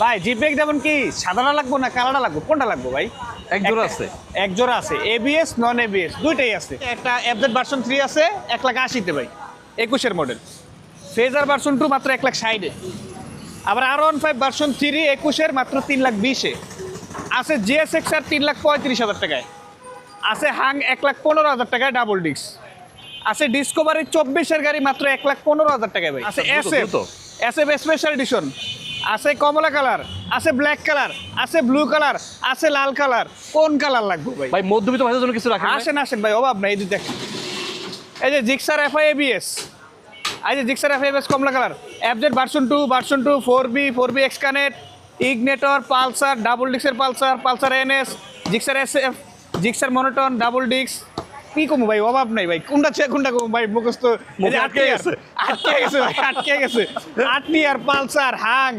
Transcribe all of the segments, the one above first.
ভাই জি ব্রেক যেমন কি? সাদাটা লাগবো না কালারটা লাগবো? কোনটা লাগবো ভাই? এক জোড়া আছে? এক জোড়া আছে। এবিএস নন এবিএস দুইটাই আছে। একটা এফজেড ভার্সন থ্রি আছে এক লাখ আশিতে ভাই। একুশের মডেল ফেজার ভার্সন টু মাত্র এক লাখ ষাটে। আবার R one five version three একুশের মাত্র তিন লাখ বিশে। আছে জিএস এক্স আর তিন লাখ পঁয়ত্রিশ হাজার টাকায়। আছে হাং এক লাখ পনেরো হাজার টাকায় ডাবল ডিস্ক আছে ডিসকভারি চব্বিশের গাড়ি মাত্র এক লাখ পনেরো হাজার টাকায় ভাই। আছে দ্রুত, S F. S F special edition আছে কমলা কালার আছে ব্ল্যাক কালার আছে ব্লু কালার আছে লাল কালার। কোন কালার লাগবে ভাই? ভাই মধ্যবিত্ত ভাইদের জন্য কিছু রাখেন? আসেন আসেন ভাই অভাব নাই এই যে দেখেন। এই যে জিক্সার এফআই এবিএস এই যে জিক্সার এফআই এবিএস কমলা colour. FZ version two version two four B four B এক্সকানেট Ignitor Pulsar double ডিক্সের Pulsar Pulsar NS Gixxer S F Gixxer monotone double ডিক্স কি কমু ভাই? অভাব নাই ভাই। কোনটা চেয়ে কোনটা কমু ভাই? মুখস্থ আটকে গেছে। আটকে গেছে ভাই আটকে গেছে। আটনি আর পালসার হাং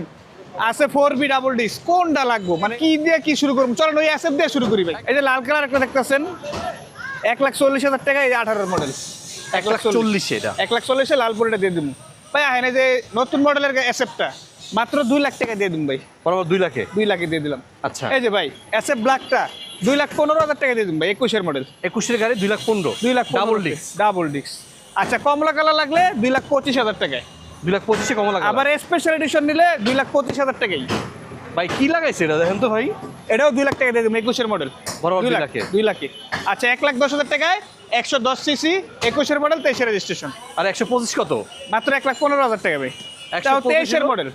আছে ফোর বি ডাবল ডিস্ক কোনটা লাগবো? মানে কি দিয়ে কি শুরু করব? চলেন ওই এসএফ দিয়ে শুরু করি ভাই। এই যে লাল কালার একটা দেখতেছেন। এক লাখ চল্লিশ হাজার টাকা এই যে আঠারোর মডেল এক লাখ চল্লিশে। এটা। এক লাখ চল্লিশে লাল পরিটা দিয়ে দিব ভাই হ্যাঁ যে নতুন মডেলের এসএফটা মাত্র দুই লাখ টাকা দিয়ে দিন ভাই। বরাবর দুই লাখে? দুই লাখে দিয়ে দিলাম। আচ্ছা। এই যে ভাই এসএফ ব্ল্যাকটা দুই লাখ পনেরো হাজার টাকা দিয়ে দিন ভাই একুশের মডেল একুশের গাড়ি দুই লাখ পনেরো। দুই lakh double disc double disc আচ্ছা কমলা কালার লাগলে দুই লাখ পঁচিশ হাজার টাকায়। দুই লাখ পঁচিশে কমলা আবার স্পেশাল এডিশন নিলে দুই লাখ পঁচিশ হাজার টাকাই ভাই কি লাগাইছে এটা? দেখেন তো ভাই। এটাও দুই লাখ টাকা দিয়ে দেবো একুশের মডেল বরাবর দুই লাখে। দুই লাখে আচ্ছা এক লাখ দশ হাজার টাকায় একশো দশ সিসি একুশের মডেল তেইশের রেজিস্ট্রেশন আর একশো পঁচিশ কত? মাত্র এক লাখ পনেরো হাজার টাকা ভাই। একশো তেইশের মডেল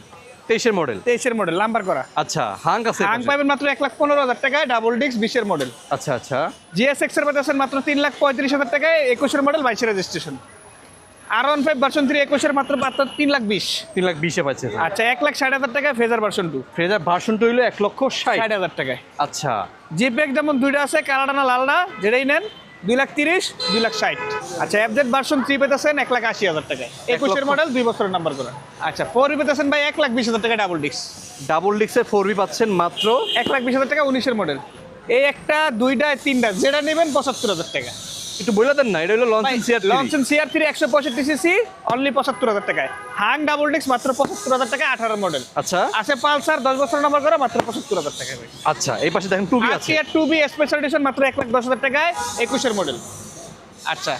তেইশের মডেল তেইশের মডেল নাম্বার করা। আচ্ছা হাং আছে হাং পাবেন মাত্র এক লাখ পনেরো হাজার টাকায় ডাবল ডিস্ক বিশের মডেল আচ্ছা আচ্ছা। জিএস এক্সের পাচ্ছেন মাত্র তিন লাখ পঁয়ত্রিশ হাজার টাকায় একুশের মডেল বাইশের registration R one five version three একুশের মাত্র মাত্র তিন লাখ বিশ। তিন লাখ বিশে পাচ্ছে। আচ্ছা এক লাখ ষাট হাজার টাকায় ফেজার ভার্সন টু ফ্রেজার ভার্সনটা হইল এক লক্ষ ষাট। হাজার টাকায়। আচ্ছা। জি ব্যাগ যেমন দুইটা আছে কালাডা না লালডা যেটাই নেন দুই লাখ তিরিশ দুই লাখ ষাট। আচ্ছা এফজেড ভার্সন থ্রি পেতেছেন এক লাখ আশি হাজার টাকায়। একুশের মডেল দুই বছরের নাম্বার করে। আচ্ছা ফোর পেতেছেন ভাই এক লাখ বিশ হাজার টাকা ডাবল ডিস্ক ডাবল ডিক্সের ফোর বি পাচ্ছেন মাত্র এক লাখ বিশ হাজার টাকা উনিশের মডেল এই একটা দুইটা তিনটা যেটা নেবেন পঁচাত্তর হাজার টাকা। একটু বলে দেন না এটা হলো লঞ্চিং সিয়ার লঞ্চন সিআর থ্রি একশো পঁয়ষট্টি সিসি অনলি পঁচাত্তর হাজার টাকায়। হাং ডাবল ডিস্ক মাত্র পঁচাত্তর হাজার টাকা আঠারো মডেল আচ্ছা। আছে পালসার দশ বছর নাম্বার করা মাত্র পঁচাত্তর হাজার টাকা আচ্ছা এই পাশে দেখেন টুবি আছে। টু বি স্পেশাল এডিশন মাত্র এক লাখ দশ হাজার টাকায় একুশের মডেল আচ্ছা।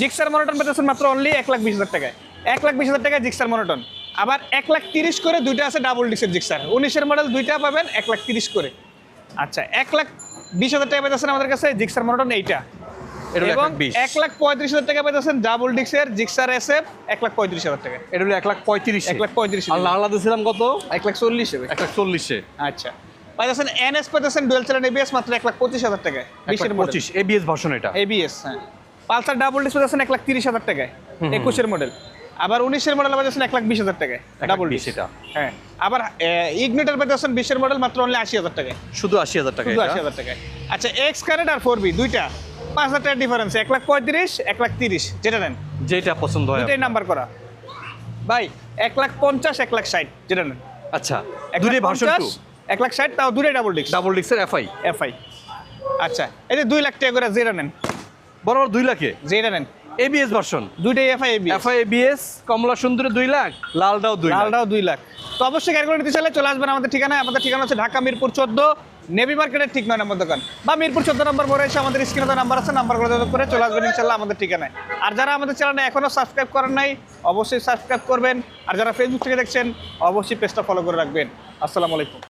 জিক্সার মনোটন পেতেছেন মাত্র অনলি এক লাখ বিশ হাজার টাকায়। এক লাখ বিশ হাজার টাকায় জিক্সার মনোটন আবার এক লাখ তিরিশ করে দুইটা আছে ডাবল ডিক্সের জিক্সার উনিশের মডেল দুইটা পাবেন এক লাখ তিরিশ করে। আচ্ছা এক লাখ বিশ হাজার টাকা পেতেছেন আমাদের কাছে জিক্সার মনোটন এইটা। এবং এক লাখ পঁয়ত্রিশ হাজার টাকা ডাবল ডিক্সের জিক্সার এস এফ এক লাখ পঁয়ত্রিশ হাজার টাকা এটা হলো এক লাখ পঁয়ত্রিশ এক লাখ পঁয়ত্রিশ আর লালা দিয়েছিলাম কত এক লাখ চল্লিশ এক লাখ চল্লিশে আচ্ছা পাইতেছেন এনএস পেতেছেন ডুয়েল চ্যানেল এবিএস মাত্র এক লাখ পঁচিশ হাজার টাকায় বিশের পঁচিশ এবিএস ভার্সন এটা এবিএস হ্যাঁ পালসার ডাবল ডিস্ক পেতেছেন এক লাখ তিরিশ হাজার টাকায় একুশের মডেল আবার উনিশের মডেল পেতেছেন এক লাখ বিশ হাজার টাকায় ডাবল ডিস্ক এটা। হ্যাঁ আবার ইগনিটার পেতেছেন বিশের মডেল মাত্র অনলি আশি হাজার টাকায় শুধু আশি হাজার টাকা শুধু আশি হাজার টাকায় আচ্ছা এক্স কারেন্ট আর ফোর বি দুইটা পাঁচ হাজার টাকার ডিফারেন্স এক লাখ পঁয়ত্রিশ এক লাখ তিরিশ যেটা নেন। যেটা পছন্দ হয় এটাই নাম্বার করা। ভাই এক লাখ পঞ্চাশ এক লাখ ষাট যেটা নেন। আচ্ছা এক দুটোই ভার্সন টু এক লাখ ষাট তাও দুটোই ডাবল ডিস্ক ডাবল ডিক্সের এফআই এফআই আচ্ছা এই যে দুই লাখ টাকা করে যেটা নেন। বরাবর দুই লাখে? যেটা নেন। এবিএস ভার্সন দুইটাই এফআই এবি এফআই এবিএস কমলা সুন্দরী দুই লাখ লালটাও দুই লাখ। লালটাও দুই লাখ। তো অবশ্যই গাড়িগুলো নিতে চাইলে চলে আসবেন আমাদের ঠিকানায়। আমাদের ঠিকানা হচ্ছে ঢাকা মিরপুর চোদ্দ নেভি মার্কেটের ঠিক নয় নম্বর দোকান। বা মিরপুর চোদ্দ নম্বর পরে এসে আমাদের স্ক্রিনে নাম্বার আছে নাম্বারগুলো যোগাযোগ করে চলে আসবেন ইনশাল্লাহ আমাদের ঠিকানায়। আর যারা আমাদের চ্যানেলে এখনও সাবস্ক্রাইব করেন নাই অবশ্যই সাবস্ক্রাইব করবেন। আর যারা ফেসবুক থেকে দেখছেন অবশ্যই পেজটা ফলো করে রাখবেন। আসসালামু আলাইকুম।